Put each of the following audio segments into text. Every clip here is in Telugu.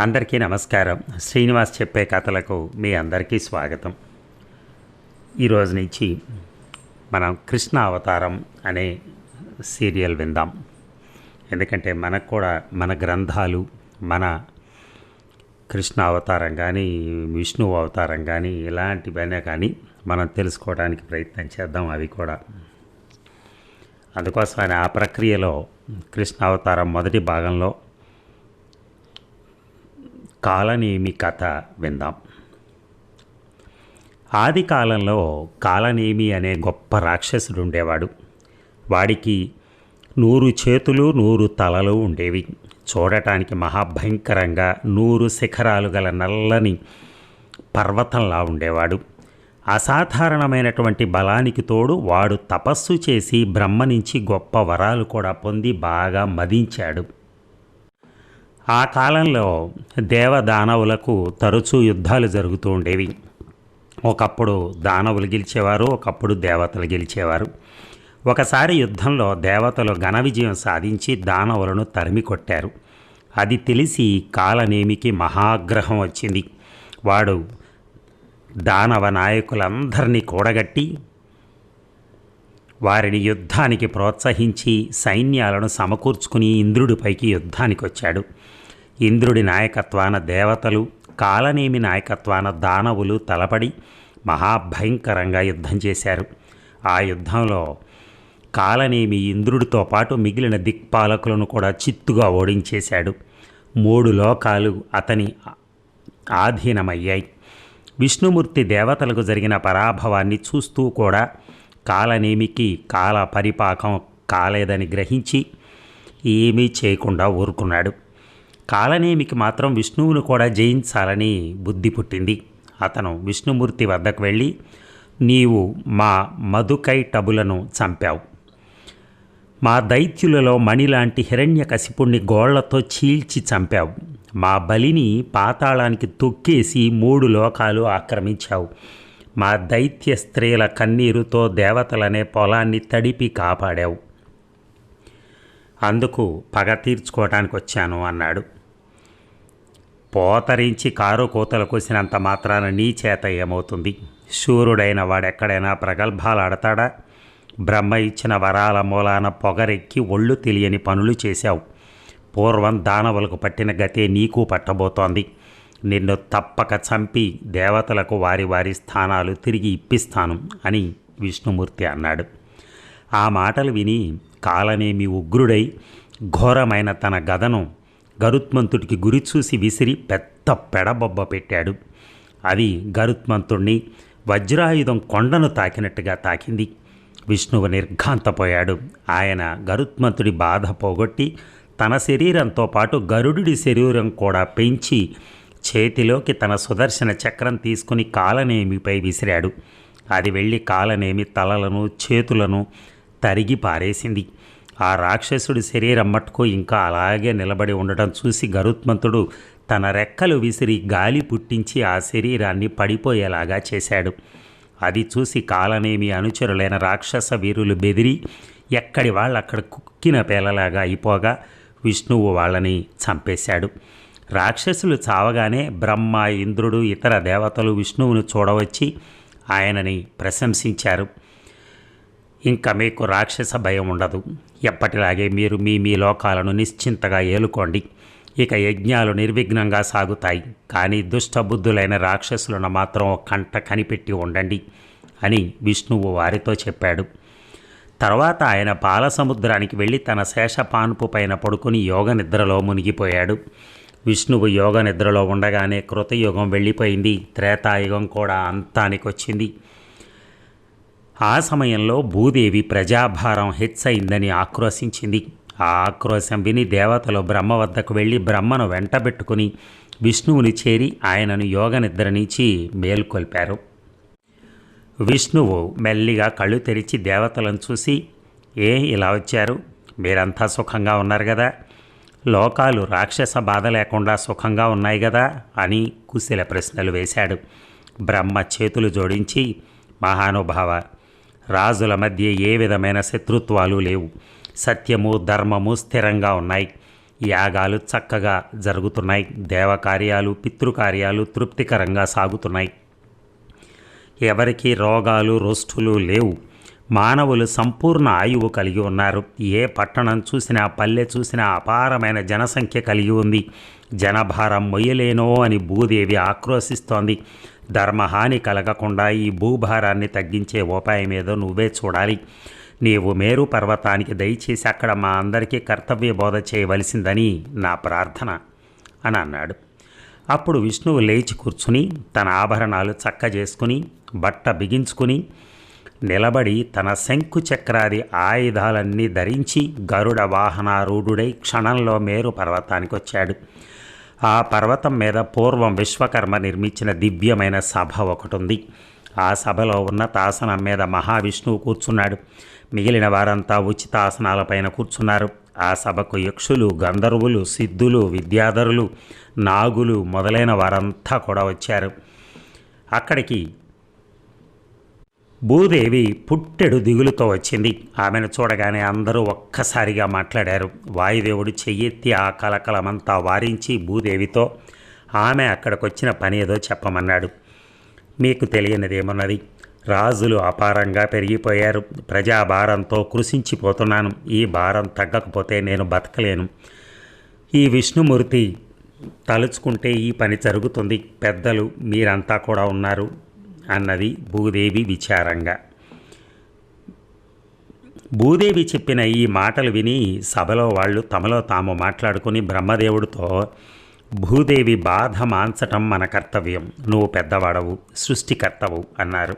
అందరికీ నమస్కారం. శ్రీనివాస్ చెప్పే కథలకు మీ అందరికీ స్వాగతం. ఈరోజు నుంచి మనం కృష్ణ అవతారం అనే సీరియల్ విందాం. ఎందుకంటే మనకు కూడా మన గ్రంథాలు మన కృష్ణ అవతారం కానీ విష్ణు అవతారం కానీ ఇలాంటివైనా కానీ మనం తెలుసుకోవడానికి ప్రయత్నం చేద్దాం అవి కూడా. అందుకోసమని ఆ ప్రక్రియలో కృష్ణ అవతారం మొదటి భాగంలో కాలనేమి కథ విందాం. ఆది కాలంలో కాలనేమి అనే గొప్ప రాక్షసుడు ఉండేవాడు. వాడికి నూరు చేతులు నూరు తలలు ఉండేవి. చూడటానికి మహాభయంకరంగా నూరు శిఖరాలు గల నల్లని పర్వతంలా ఉండేవాడు. అసాధారణమైనటువంటి బలానికి తోడు వాడు తపస్సు చేసి బ్రహ్మ నుంచి గొప్ప వరాలు కూడా పొంది బాగా మదించాడు. ఆ కాలంలో దేవదానవులకు తరచూ యుద్ధాలు జరుగుతూ ఉండేవి. ఒకప్పుడు దానవులు గెలిచేవారు ఒకప్పుడు దేవతలు గెలిచేవారు. ఒకసారి యుద్ధంలో దేవతలు ఘన విజయం సాధించి దానవులను తరిమి కొట్టారు. అది తెలిసి కాలనేమికి మహాగ్రహం వచ్చింది. వాడు దానవ నాయకులందరినీ కూడగట్టి వారిని యుద్ధానికి ప్రోత్సహించి సైన్యాలను సమకూర్చుకుని ఇంద్రుడిపైకి యుద్ధానికి వచ్చాడు ఇంద్రుడి నాయకత్వాన దేవతలు కాలనేమి నాయకత్వాన దానవులు తలపడి మహాభయంకరంగా యుద్ధం చేశారు. ఆ యుద్ధంలో కాలనేమి ఇంద్రుడితో పాటు మిగిలిన దిక్పాలకులను కూడా చిత్తుగా ఓడించేశాడు. మూడు లోకాలు అతని ఆధీనమయ్యాయి. విష్ణుమూర్తి దేవతలకు జరిగిన పరాభవాన్ని చూస్తూ కూడా కాలనేమికి కాల పరిపాకం కాలేదని గ్రహించి ఏమీ చేయకుండా ఊరుకున్నాడు. కాలనేమికి మాత్రం విష్ణువును కూడా జయించాలని బుద్ధి పుట్టింది. అతను విష్ణుమూర్తి వద్దకు వెళ్ళి నీవు మా మధుకై టబులను చంపావు. మా దైత్యులలో మణిలాంటి హిరణ్యకశిపుణ్ణి గోళ్ళతో చీల్చి చంపావు. మా బలిని పాతాళానికి తొక్కేసి మూడు లోకాలు ఆక్రమించావు. మా దైత్య స్త్రీల కన్నీరుతో దేవతలనే పొలాన్ని తడిపి కాపాడావు. అందుకు పగ తీర్చుకోవటానికి వచ్చాను అన్నాడు. పోతరించి కారు కోతలు కోసినంత మాత్రాన నీ చేత ఏమవుతుంది? శూరుడైన వాడెక్కడైనా ప్రగల్భాలు ఆడతాడా బ్రహ్మ ఇచ్చిన వరాల మూలాన పొగరెక్కి ఒళ్ళు తెలియని పనులు చేశావు. పూర్వం దానవులకు పట్టిన గతే నీకు పట్టబోతోంది. నిన్ను తప్పక చంపి దేవతలకు వారి వారి స్థానాలు తిరిగి ఇప్పిస్తాను అని విష్ణుమూర్తి అన్నాడు. ఆ మాటలు విని కాలనేమి ఉగ్రుడై ఘోరమైన తన గదను గరుత్మంతుడికి గురి చూసి విసిరి పెద్ద పెడబొబ్బ పెట్టాడు. అది గరుత్మంతుణ్ణి వజ్రాయుధం కొండను తాకినట్టుగా తాకింది. విష్ణువు నిర్ఘాంతపోయాడు. ఆయన గరుత్మంతుడి బాధ పోగొట్టి తన శరీరంతో పాటు గరుడి శరీరం కూడా పెంచి చేతిలోకి తన సుదర్శన చక్రం తీసుకుని కాలనేమిపై విసిరాడు. అది వెళ్ళి కాలనేమి తలలను చేతులను తరిగి పారేసింది. ఆ రాక్షసుడి శరీరం మట్టుకు ఇంకా అలాగే నిలబడి ఉండటం చూసి గరుత్మంతుడు తన రెక్కలు విసిరి గాలి పుట్టించి ఆ శరీరాన్ని పడిపోయేలాగా చేశాడు. అది చూసి కాలనేమి అనుచరులైన రాక్షస వీరులు బెదిరి ఎక్కడి వాళ్ళు అక్కడ కుక్కిన పేలలాగా అయిపోగా విష్ణువు వాళ్ళని చంపేశాడు. రాక్షసులు చావగానే బ్రహ్మ ఇంద్రుడు ఇతర దేవతలు విష్ణువును చూడవచ్చి ఆయనని ప్రశంసించారు. ఇంకా మీకు రాక్షస భయం ఉండదు. ఎప్పటిలాగే మీరు మీ మీ లోకాలను నిశ్చింతగా ఏలుకోండి. ఇక యజ్ఞాలు నిర్విఘ్నంగా సాగుతాయి. కానీ దుష్టబుద్ధులైన రాక్షసులను మాత్రం కంట కనిపెట్టి ఉండండి అని విష్ణువు వారితో చెప్పాడు. తర్వాత ఆయన పాలసముద్రానికి వెళ్ళి తన శేషపాన్పు పైన పడుకుని యోగ నిద్రలో మునిగిపోయాడు. విష్ణువు యోగ నిద్రలో ఉండగానే కృతయుగం వెళ్ళిపోయింది. త్రేతాయుగం కూడా అంతానికొచ్చింది. ఆ సమయంలో భూదేవి ప్రజాభారం హెచ్చయిందని ఆక్రోశించింది. ఆ ఆక్రోశం విని దేవతలు బ్రహ్మ వద్దకు వెళ్ళి బ్రహ్మను వెంటబెట్టుకుని విష్ణువుని చేరి ఆయనను యోగ నిద్ర నుంచి మేల్కొల్పారు. విష్ణువు మెల్లిగా కళ్ళు తెరిచి దేవతలను చూసి ఏ ఇలా వచ్చారు? మీరంతా సుఖంగా ఉన్నారు కదా లోకాలు రాక్షస బాధ లేకుండా సుఖంగా ఉన్నాయి కదా అని కుశల ప్రశ్నలు వేశాడు. బ్రహ్మ చేతులు జోడించి మహానుభావ రాజుల మధ్య ఏ విధమైన శత్రుత్వాలు లేవు. సత్యము ధర్మము స్థిరంగా ఉన్నాయి. యాగాలు చక్కగా జరుగుతున్నాయి. దేవకార్యాలు పితృకార్యాలు తృప్తికరంగా సాగుతున్నాయి. ఎవరికి రోగాలు రుష్టులు లేవు. మానవులు సంపూర్ణ ఆయువు కలిగి ఉన్నారు. ఏ పట్టణం చూసినా పల్లె చూసినా అపారమైన జనసంఖ్య కలిగి ఉంది. జనభారం మొయ్యలేనో అని భూదేవి ఆక్రోశిస్తోంది. ధర్మహాని కలగకుండా ఈ భూభారాన్ని తగ్గించే ఉపాయం ఏదో నువ్వే చూడాలి. నీవు మేరు పర్వతానికి దయచేసి అక్కడ మా అందరికీ కర్తవ్య బోధ చేయవలసిందని నా ప్రార్థన అని అన్నాడు. అప్పుడు విష్ణువు లేచి కూర్చుని తన ఆభరణాలు చక్క చేసుకుని బట్ట బిగించుకుని నిలబడి తన శంకు చక్రాది ఆయుధాలన్నీ ధరించి గరుడ వాహనారూఢుడై క్షణంలో మేరు పర్వతానికి వచ్చాడు ఆ పర్వతం మీద పూర్వం విశ్వకర్మ నిర్మించిన దివ్యమైన సభ ఒకటి ఉంది ఆ సభలో ఉన్న తాసనం మీద మహావిష్ణువు కూర్చున్నాడు. మిగిలిన వారంతా ఉచిత ఆసనాలపైన కూర్చున్నారు. ఆ సభకు యక్షులు గంధర్వులు సిద్ధులు విద్యాధరులు నాగులు మొదలైన వారంతా కూడా వచ్చారు. అక్కడికి భూదేవి పుట్టెడు దిగులుతో వచ్చింది. ఆమెను చూడగానే అందరూ ఒక్కసారిగా మాట్లాడారు. వాయుదేవుడు చెయ్యెత్తి ఆ కలకలమంతా వారించి భూదేవితో ఆమె అక్కడికొచ్చిన పని ఏదో చెప్పమన్నాడు. మీకు తెలియనిదేమున్నది? రాజులు అపారంగా పెరిగిపోయారు. ప్రజాభారంతో కృషించిపోతున్నాను ఈ భారం తగ్గకపోతే నేను బతకలేను. ఈ విష్ణుమూర్తి తలుచుకుంటే ఈ పని జరుగుతుంది. పెద్దలు మీరంతా కూడా ఉన్నారు. అన్నది భూదేవి విచారంగా. భూదేవి చెప్పిన ఈ మాటలు విని సభలో వాళ్ళు తమలో తాము మాట్లాడుకుని బ్రహ్మదేవుడితో భూదేవి బాధ మాన్చటం మన కర్తవ్యం. నువ్వు పెద్దవాడవు సృష్టికర్తవు అన్నారు.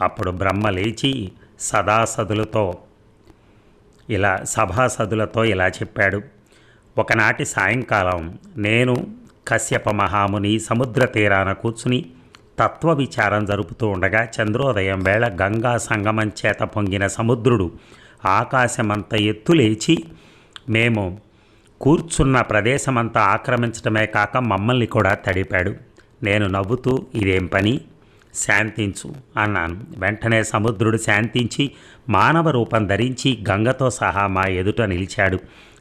అప్పుడు బ్రహ్మ లేచి సదాసదులతో ఇలా సభాసదులతో ఇలా చెప్పాడు. ఒకనాటి సాయంకాలం నేను కశ్యప మహాముని సముద్ర తీరాన కూర్చుని తత్వ విచారం జరుపుతూ ఉండగా చంద్రోదయం వేళ గంగా సంగమం చేత పొంగిన సముద్రుడు ఆకాశమంత ఎత్తులేచి మేము కూర్చున్న ప్రదేశమంతా ఆక్రమించడమే కాక మమ్మల్ని కూడా తడిపాడు. నేను నవ్వుతూ ఇదేం పని? శాంతించు అన్నాను. వెంటనే సముద్రుడు శాంతించి మానవ రూపం ధరించి గంగతో సహా మా ఎదుట నిలిచాడు.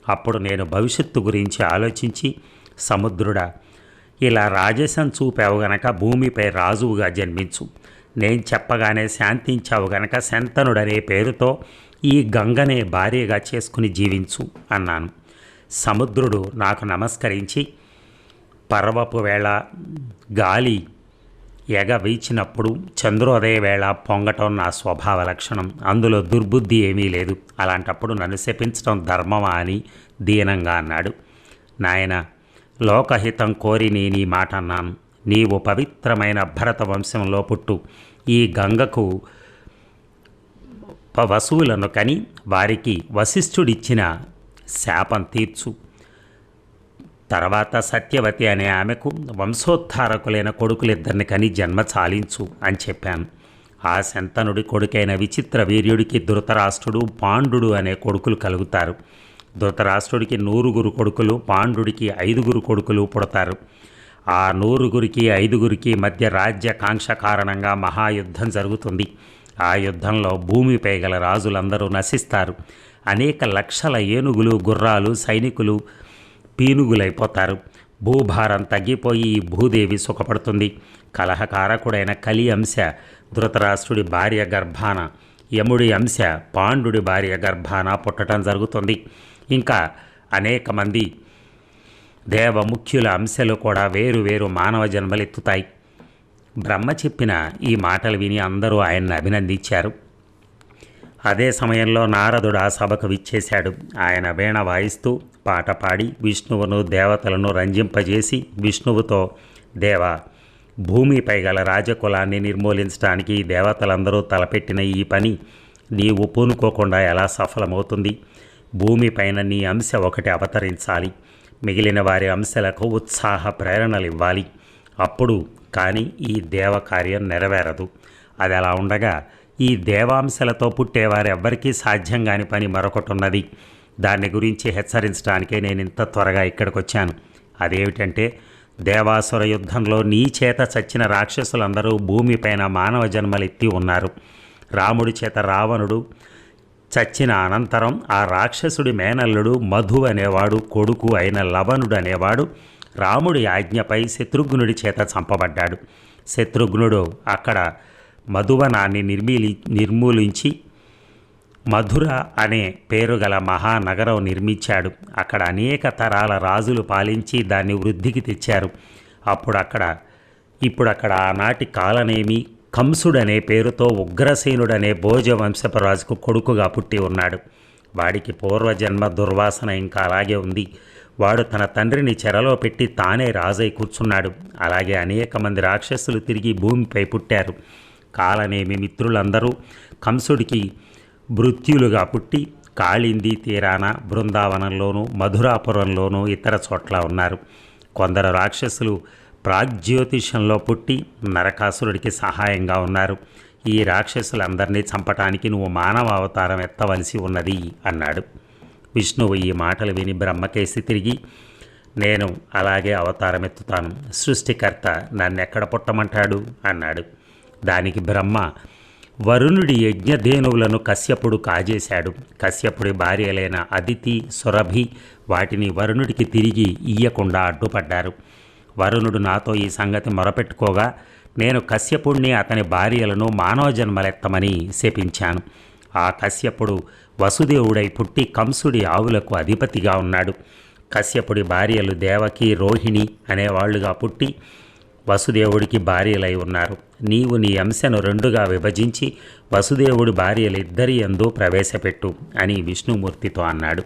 అప్పుడు నేను భవిష్యత్తు గురించి ఆలోచించి సముద్రుడా ఇలా రాజసం చూపావు గనక భూమిపై రాజువుగా జన్మించు. నేను చెప్పగానే శాంతించావు గనక శంతనుడనే పేరుతో ఈ గంగనే భార్యగా చేసుకుని జీవించు అన్నాను. సముద్రుడు నాకు నమస్కరించి పర్వపు వేళ గాలి ఎగ వీచినప్పుడు చంద్రోదయ వేళ పొంగటం నా స్వభావ లక్షణం. అందులో దుర్బుద్ధి ఏమీ లేదు. అలాంటప్పుడు నన్ను శపించడం ధర్మమా అని దీనంగా అన్నాడు. నాయన లోకహితం కోరి నీ ఈ మాట అన్నాను. నీవు పవిత్రమైన భరత వంశంలో పుట్టు. ఈ గంగకు వసువులను కని వారికి వశిష్ఠుడిచ్చిన శాపం తీర్చు. తర్వాత సత్యవతి అనే ఆమెకు వంశోద్ధారకులైన కొడుకులిద్దరిని కని జన్మ చాలించు అని చెప్పాను. ఆ శంతనుడి కొడుకైన విచిత్ర వీర్యుడికి ధృతరాష్ట్రుడు పాండుడు అనే కొడుకులు కలుగుతారు. ధృతరాష్ట్రుడికి నూరుగురు కొడుకులు పాండుడికి ఐదుగురు కొడుకులు పుడతారు. ఆ నూరుగురికి ఐదుగురికి మధ్య రాజ్య కాంక్ష కారణంగా మహాయుద్ధం జరుగుతుంది. ఆ యుద్ధంలో భూమిపై గల రాజులందరూ నశిస్తారు. అనేక లక్షల ఏనుగులు గుర్రాలు సైనికులు పీనుగులైపోతారు. భూభారం తగ్గిపోయి ఈ భూదేవి సుఖపడుతుంది. కలహకారకుడైన కలి అంశ ధృతరాష్ట్రుడి భార్య గర్భాన యముడి అంశ పాండుడి భార్య గర్భాన పుట్టడం జరుగుతుంది. ఇంకా అనేక మంది దేవముఖ్యుల అంశలు కూడా వేరు వేరు మానవ జన్మలెత్తుతాయి బ్రహ్మ చెప్పిన ఈ మాటలు విని అందరూ ఆయన్ని అభినందించారు. అదే సమయంలో నారదుడు ఆ సభకు విచ్చేశాడు. ఆయన వీణ వాయిస్తూ పాట పాడి విష్ణువును దేవతలను రంజింపజేసి విష్ణువుతో దేవ భూమిపై గల రాజకులాన్ని నిర్మూలించడానికి దేవతలందరూ తలపెట్టిన ఈ పని నీవు పూనుకోకుండా ఎలా సఫలమవుతుంది? భూమిపైన నీ అంశ ఒకటి అవతరించాలి. మిగిలిన వారి అంశలకు ఉత్సాహ ప్రేరణలు ఇవ్వాలి అప్పుడు కానీ ఈ దేవ కార్యం నెరవేరదు. అది అలా ఉండగా ఈ దేవాంశలతో పుట్టేవారెవ్వరికీ సాధ్యం కాని పని మరొకటి ఉన్నది దాన్ని గురించి హెచ్చరించడానికే నేను ఇంత త్వరగా ఇక్కడికి వచ్చాను అదేమిటంటే దేవాసుర యుద్ధంలో నీ చేత చచ్చిన రాక్షసులందరూ భూమిపైన మానవ జన్మలెత్తి ఉన్నారు. రాముడి చేత రావణుడు చచ్చిన అనంతరం ఆ రాక్షసుడి మేనల్లుడు మధు అనేవాడు కొడుకు అయిన లవణుడు అనేవాడు రాముడి ఆజ్ఞపై శత్రుఘ్నుడి చేత చంపబడ్డాడు. శత్రుఘ్నుడు అక్కడ మధువనాన్ని నిర్మీలి నిర్మూలించి మధుర అనే పేరు గల మహానగరం నిర్మించాడు. అక్కడ అనేక తరాల రాజులు పాలించి దాన్ని వృద్ధికి తెచ్చారు. అప్పుడు అక్కడ ఇప్పుడు అక్కడ ఆనాటి కాలనేమి? కంసుడనే పేరుతో ఉగ్రసేనుడనే భోజవంశపు రాజుకు కొడుకుగా పుట్టి ఉన్నాడు. వాడికి పూర్వజన్మ దుర్వాసన ఇంకా అలాగే ఉంది. వాడు తన తండ్రిని చెరలో పెట్టి తానే రాజై కూర్చున్నాడు. అలాగే అనేక మంది రాక్షసులు తిరిగి భూమిపై పుట్టారు. కాలనేమి మిత్రులందరూ కంసుడికి మృత్యులుగా పుట్టి కాళింది తీరాన బృందావనంలోనూ మధురాపురంలోనూ ఇతర చోట్ల ఉన్నారు. కొందరు రాక్షసులు ప్రాగ్జ్యోతిషంలో పుట్టి నరకాసురుడికి సహాయంగా ఉన్నారు. ఈ రాక్షసులందరినీ చంపటానికి నువ్వు మానవ అవతారం ఎత్తవలసి ఉన్నది అన్నాడు. విష్ణువు ఈ మాటలు విని బ్రహ్మకేసి తిరిగి నేను అలాగే అవతారం ఎత్తుతాను. సృష్టికర్త నన్నెక్కడ పుట్టమంటాడు? అన్నాడు. దానికి బ్రహ్మ వరుణుడి యజ్ఞధేనువులను కశ్యపుడు కాజేశాడు. కశ్యపుడి భార్యలైన అదితి సురభి వాటిని వరుణుడికి తిరిగి ఇయ్యకుండా అడ్డుపడ్డారు. వరుణుడు నాతో ఈ సంగతి మొరపెట్టుకోగా నేను కశ్యపుణ్ణి అతని భార్యలను మానవ జన్మలెత్తమని శపించాను. ఆ కశ్యపుడు వసుదేవుడై పుట్టి కంసుడి ఆవులకు అధిపతిగా ఉన్నాడు. కశ్యపుడి భార్యలు దేవకి రోహిణి అనేవాళ్ళుగా పుట్టి వసుదేవుడికి భార్యలై ఉన్నారు. నీవు నీ అంశను రెండుగా విభజించి వసుదేవుడి భార్యలిద్దరి ఎందు ప్రవేశపెట్టు అని విష్ణుమూర్తితో అన్నాడు.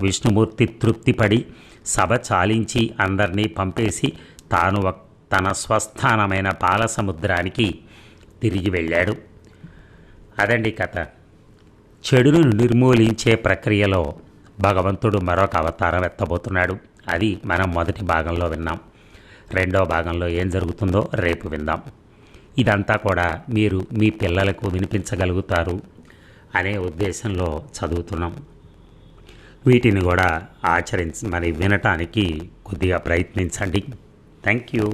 విష్ణుమూర్తి తృప్తిపడి సభ చాలించి అందరినీ పంపేసి తాను తన స్వస్థానమైన పాలసముద్రానికి తిరిగి వెళ్ళాడు. అదండి కథ. చెడును నిర్మూలించే ప్రక్రియలో భగవంతుడు మరొక అవతారం ఎత్తబోతున్నాడు. అది మనం మొదటి భాగంలో విన్నాం. రెండో భాగంలో ఏం జరుగుతుందో రేపు విందాం. ఇదంతా కూడా మీరు మీ పిల్లలకు వినిపించగలుగుతారు అనే ఉద్దేశంలో చదువుతున్నాం. వీటిని కూడా ఆచరించి మరి వినటానికి కొద్దిగా ప్రయత్నించండి. Thank you